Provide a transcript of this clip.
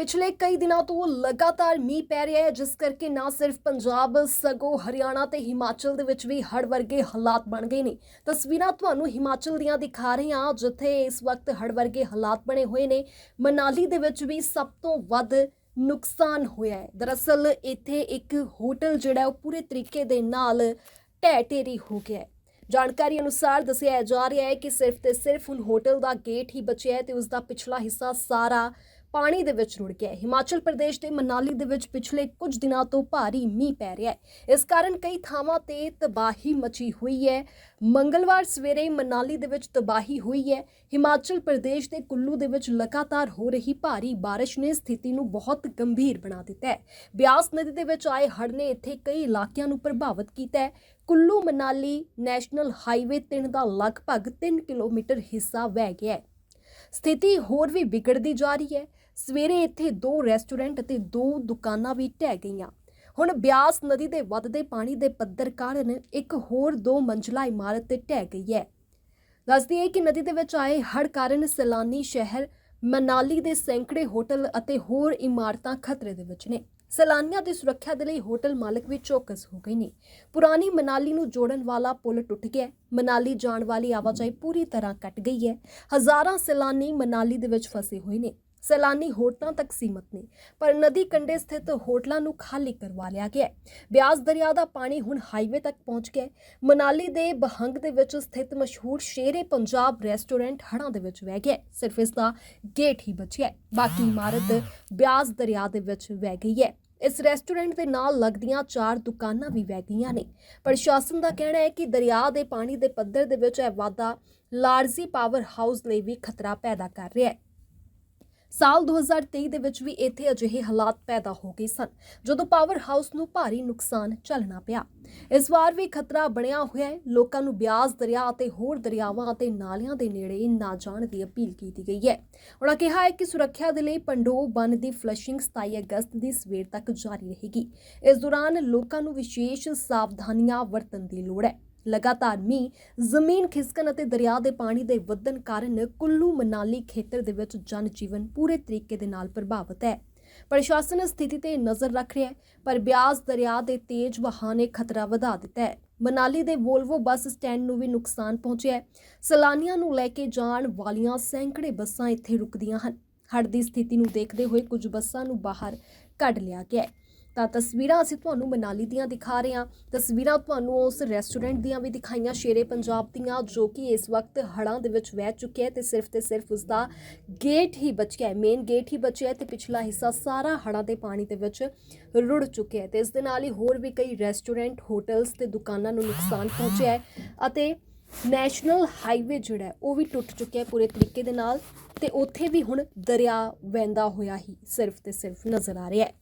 ਪਿਛਲੇ ਕਈ ਦਿਨਾਂ ਤੋਂ ਲਗਾਤਾਰ ਮੀਂਹ ਪੈ ਰਿਹਾ ਹੈ, ਜਿਸ ਕਰਕੇ ਨਾ ਸਿਰਫ ਪੰਜਾਬ, ਸਗੋਂ ਹਰਿਆਣਾ ਤੇ ਹਿਮਾਚਲ ਦੇ ਵਿੱਚ ਵੀ ਹੜ੍ਹ ਵਰਗੇ ਹਾਲਾਤ ਬਣ ਗਏ ਨੇ। ਤਸਵੀਰਾਂ ਤੁਹਾਨੂੰ ਹਿਮਾਚਲ ਦੀਆਂ ਦਿਖਾ ਰਹੇ ਹਾਂ, ਜਿੱਥੇ ਇਸ ਵਕਤ ਹੜ੍ਹ ਵਰਗੇ ਹਾਲਾਤ ਬਣੇ ਹੋਏ ਨੇ। ਮਨਾਲੀ ਦੇ ਵਿੱਚ ਵੀ ਸਭ ਤੋਂ ਵੱਧ ਨੁਕਸਾਨ ਹੋਇਆ ਹੈ। ਦਰਅਸਲ ਇੱਥੇ ਇੱਕ ਹੋਟਲ ਜਿਹੜਾ, ਉਹ ਪੂਰੇ ਤਰੀਕੇ ਦੇ ਨਾਲ ਢਹਿ ਢੇਰੀ ਹੋ ਗਿਆ ਹੈ। ਜਾਣਕਾਰੀ ਅਨੁਸਾਰ ਦੱਸਿਆ ਜਾ ਰਿਹਾ ਹੈ ਕਿ ਸਿਰਫ ਤੇ ਸਿਰਫ ਹੁਣ ਹੋਟਲ ਦਾ ਗੇਟ ਹੀ ਬਚਿਆ ਹੈ ਤੇ ਉਸ ਦਾ ਪਿਛਲਾ ਹਿੱਸਾ ਸਾਰਾ ਪਾਣੀ ਦੇ ਵਿੱਚ ਰੁੜ ਗਿਆ ਹੈ। ਹਿਮਾਚਲ ਪ੍ਰਦੇਸ਼ ਦੇ ਮਨਾਲੀ ਦੇ ਵਿੱਚ ਪਿਛਲੇ ਕੁਝ ਦਿਨਾਂ ਤੋਂ ਭਾਰੀ ਮੀਂਹ ਪੈ ਰਿਹਾ ਹੈ। ਇਸ ਕਾਰਨ ਕਈ ਥਾਵਾਂ ਤੇ ਤਬਾਹੀ ਮਚੀ ਹੋਈ ਹੈ। ਮੰਗਲਵਾਰ ਸਵੇਰੇ ਮਨਾਲੀ ਦੇ ਵਿੱਚ ਤਬਾਹੀ ਹੋਈ ਹੈ। ਹਿਮਾਚਲ ਪ੍ਰਦੇਸ਼ ਦੇ ਕੁੱਲੂ ਦੇ ਵਿੱਚ ਲਗਾਤਾਰ ਹੋ ਰਹੀ ਭਾਰੀ ਬਾਰਿਸ਼ ਨੇ ਸਥਿਤੀ ਨੂੰ ਬਹੁਤ ਗੰਭੀਰ ਬਣਾ ਦਿੱਤਾ ਹੈ। ਬਿਆਸ ਨਦੀ ਦੇ ਵਿੱਚ ਆਏ ਹੜ੍ਹ ਨੇ ਇੱਥੇ ਕਈ ਇਲਾਕਿਆਂ ਨੂੰ ਪ੍ਰਭਾਵਿਤ ਕੀਤਾ ਹੈ। ਕੁੱਲੂ ਮਨਾਲੀ ਨੈਸ਼ਨਲ ਹਾਈਵੇ 3 ਦਾ ਲਗਭਗ 3 ਕਿਲੋਮੀਟਰ ਹਿੱਸਾ ਵਹਿ ਗਿਆ ਹੈ। ਸਥਿਤੀ ਹੋਰ ਵੀ ਵਿਗੜਦੀ ਜਾ ਰਹੀ ਹੈ। ਸਵੇਰੇ ਇੱਥੇ ਦੋ ਰੈਸਟੋਰੈਂਟ ਅਤੇ ਦੋ ਦੁਕਾਨਾਂ ਵੀ ਢਹਿ ਗਈਆਂ। ਹੁਣ ਬਿਆਸ ਨਦੀ ਦੇ ਵੱਧਦੇ ਪਾਣੀ ਦੇ ਪੱਧਰ ਕਾਰਨ ਇੱਕ ਹੋਰ ਦੋ ਮੰਜ਼ਲਾ ਇਮਾਰਤ ਤੇ ਢਹਿ ਗਈ ਹੈ। ਦੱਸਦੀ ਹੈ ਕਿ ਨਦੀ ਦੇ ਵਿੱਚ ਆਏ ਹੜ੍ਹ ਕਾਰਨ ਸੈਲਾਨੀ ਸ਼ਹਿਰ ਮਨਾਲੀ ਦੇ ਸੈਂਕੜੇ ਹੋਟਲ ਅਤੇ ਹੋਰ ਇਮਾਰਤਾਂ ਖਤਰੇ ਦੇ ਵਿੱਚ ਨੇ। ਸੈਲਾਨੀਆਂ ਦੀ ਸੁਰੱਖਿਆ ਦੇ ਲਈ ਹੋਟਲ ਮਾਲਕ ਵੀ ਚੌਕਸ ਹੋ ਗਏ ਨੇ। ਪੁਰਾਣੀ ਮਨਾਲੀ ਨੂੰ ਜੋੜਨ ਵਾਲਾ ਪੁਲ ਟੁੱਟ ਗਿਆ ਮਨਾਲੀ ਜਾਣ ਵਾਲੀ ਆਵਾਜਾਈ ਪੂਰੀ ਤਰ੍ਹਾਂ ਕੱਟ ਗਈ ਹੈ। ਹਜ਼ਾਰਾਂ ਸੈਲਾਨੀ ਮਨਾਲੀ ਦੇ ਵਿੱਚ ਫਸੇ ਹੋਏ ਨੇ। ਸੈਲਾਨੀ ਹੋਟਲਾਂ ਤੱਕ ਸੀਮਤ ਨੇ, ਪਰ ਨਦੀ ਕੰਢੇ ਸਥਿਤ ਹੋਟਲਾਂ ਨੂੰ ਖਾਲੀ ਕਰਵਾ ਲਿਆ ਗਿਆ ਹੈ। ਬਿਆਸ ਦਰਿਆ ਦਾ ਪਾਣੀ ਹੁਣ ਹਾਈਵੇ ਤੱਕ ਪਹੁੰਚ ਗਿਆ ਹੈ। ਮਨਾਲੀ ਦੇ ਬਹੰਗ ਦੇ ਵਿੱਚ ਸਥਿਤ ਮਸ਼ਹੂਰ ਸ਼ੇਰੇ ਪੰਜਾਬ ਰੈਸਟੋਰੈਂਟ ਹੜ੍ਹਾਂ ਦੇ ਵਿੱਚ ਵਹਿ ਗਿਆ ਹੈ। ਸਿਰਫ ਇਸ ਦਾ ਗੇਟ ਹੀ ਬਚਿਆ ਹੈ। ਬਾਕੀ ਇਮਾਰਤ ਬਿਆਸ ਦਰਿਆ ਦੇ ਵਿੱਚ ਵਹਿ ਗਈ ਹੈ। ਇਸ ਰੈਸਟੋਰੈਂਟ ਦੇ ਨਾਲ ਲੱਗਦੀਆਂ ਚਾਰ ਦੁਕਾਨਾਂ ਵੀ ਵਹਿ ਗਈਆਂ ਨੇ। ਪ੍ਰਸ਼ਾਸਨ ਦਾ ਕਹਿਣਾ ਹੈ ਕਿ ਦਰਿਆ ਦੇ ਪਾਣੀ ਦੇ ਪੱਧਰ ਦੇ ਵਿੱਚ ਇਹ ਵਾਧਾ ਲਾਰਜੀ ਪਾਵਰ ਹਾਊਸ ਲਈ ਵੀ ਖਤਰਾ ਪੈਦਾ ਕਰ ਰਿਹਾ ਹੈ। ਸਾਲ 2023 ਦੇ ਵਿੱਚ ਵੀ ਇੱਥੇ ਅਜਿਹੇ ਹਾਲਾਤ ਪੈਦਾ ਹੋ ਗਏ ਸਨ, ਜਦੋਂ ਪਾਵਰ ਹਾਊਸ ਨੂੰ ਭਾਰੀ ਨੁਕਸਾਨ ਝੱਲਣਾ ਪਿਆ। ਇਸ ਵਾਰ ਵੀ ਖਤਰਾ ਬਣਿਆ ਹੋਇਆ ਹੈ। ਲੋਕਾਂ ਨੂੰ ਬਿਆਸ ਦਰਿਆ ਅਤੇ ਹੋਰ ਦਰਿਆਵਾਂ ਅਤੇ ਨਾਲਿਆਂ ਦੇ ਨੇੜੇ ਨਾ ਜਾਣ ਦੀ ਅਪੀਲ ਕੀਤੀ ਗਈ ਹੈ। ਉਹਨਾਂ ਕਿਹਾ ਹੈ ਕਿ ਸੁਰੱਖਿਆ ਦੇ ਲਈ ਪੰਡੋ ਬੰਨ ਦੀ ਫਲਸ਼ਿੰਗ 27 ਅਗਸਤ ਦੀ ਸਵੇਰ ਤੱਕ ਜਾਰੀ ਰਹੇਗੀ। ਇਸ ਦੌਰਾਨ ਲੋਕਾਂ ਨੂੰ ਵਿਸ਼ੇਸ਼ ਸਾਵਧਾਨੀਆਂ ਵਰਤਣ ਦੀ ਲੋੜ ਹੈ। ਲਗਾਤਾਰ ਮੀਂਹ, ਜ਼ਮੀਨ ਖਿਸਕਣ ਅਤੇ ਦਰਿਆ ਦੇ ਪਾਣੀ ਦੇ ਵਧਣ ਕਾਰਨ ਕੁੱਲੂ ਮਨਾਲੀ ਖੇਤਰ ਦੇ ਵਿੱਚ ਜਨ ਜੀਵਨ ਪੂਰੇ ਤਰੀਕੇ ਦੇ ਨਾਲ ਪ੍ਰਭਾਵਿਤ ਹੈ। ਪ੍ਰਸ਼ਾਸਨ ਸਥਿਤੀ ਤੇ ਨਜ਼ਰ ਰੱਖ ਰਿਹਾ ਹੈ, ਪਰ ਬਿਆਸ ਦਰਿਆ ਦੇ ਤੇਜ਼ ਵਹਾਅ ਨੇ ਖਤਰਾ ਵਧਾ ਦਿੱਤਾ ਹੈ। ਮਨਾਲੀ ਦੇ ਵੋਲਵੋ ਬੱਸ ਸਟੈਂਡ ਨੂੰ ਵੀ ਨੁਕਸਾਨ ਪਹੁੰਚਿਆ ਹੈ। ਸੈਲਾਨੀਆਂ ਨੂੰ ਲੈ ਕੇ ਜਾਣ ਵਾਲੀਆਂ ਸੈਂਕੜੇ ਬੱਸਾਂ ਇੱਥੇ ਰੁਕਦੀਆਂ ਹਨ। ਹੜ੍ਹ ਦੀ ਸਥਿਤੀ ਨੂੰ ਦੇਖਦੇ ਹੋਏ ਕੁਝ ਬੱਸਾਂ ਨੂੰ ਬਾਹਰ ਕੱਢ ਲਿਆ ਗਿਆ ਹੈ। ਤਾਂ ਤਸਵੀਰਾਂ ਅਸੀਂ ਤੁਹਾਨੂੰ ਮਨਾਲੀ ਦੀਆਂ ਦਿਖਾ ਰਹੇ ਹਾਂ। ਤਸਵੀਰਾਂ ਤੁਹਾਨੂੰ ਉਸ ਰੈਸਟੋਰੈਂਟ ਦੀਆਂ ਵੀ ਦਿਖਾਈਆਂ, ਸ਼ੇਰੇ ਪੰਜਾਬ ਦੀਆਂ, ਜੋ ਕਿ ਇਸ ਵਕਤ ਹੜ੍ਹਾਂ ਦੇ ਵਿੱਚ ਵਹਿ ਚੁੱਕਿਆ ਹੈ ਤੇ ਸਿਰਫ ਤੇ ਸਿਰਫ ਉਸ ਦਾ ਗੇਟ ਹੀ ਬਚਿਆ ਹੈ ਮੇਨ ਗੇਟ ਹੀ ਬਚਿਆ ਹੈ ਤੇ ਪਿਛਲਾ ਹਿੱਸਾ ਸਾਰਾ ਹੜ੍ਹਾਂ ਦੇ ਪਾਣੀ ਦੇ ਵਿੱਚ ਰੁੜ ਚੁੱਕਿਆ ਹੈ ਤੇ ਇਸ ਦੇ ਨਾਲ ਹੀ ਹੋਰ ਵੀ ਕਈ ਰੈਸਟੋਰੈਂਟ ਹੋਟਲਸ ਤੇ ਦੁਕਾਨਾਂ ਨੂੰ ਨੁਕਸਾਨ ਪਹੁੰਚਿਆ ਹੈ ਅਤੇ ਨੈਸ਼ਨਲ ਹਾਈਵੇ ਜਿਹੜਾ ਉਹ ਵੀ ਟੁੱਟ ਚੁੱਕਿਆ ਪੂਰੇ ਤਰੀਕੇ ਦੇ ਨਾਲ ਤੇ ਉੱਥੇ ਵੀ ਹੁਣ ਦਰਿਆ ਵਹਿੰਦਾ ਹੋਇਆ ਹੀ ਸਿਰਫ ਤੇ ਸਿਰਫ ਨਜ਼ਰ ਆ ਰਿਹਾ ਹੈ।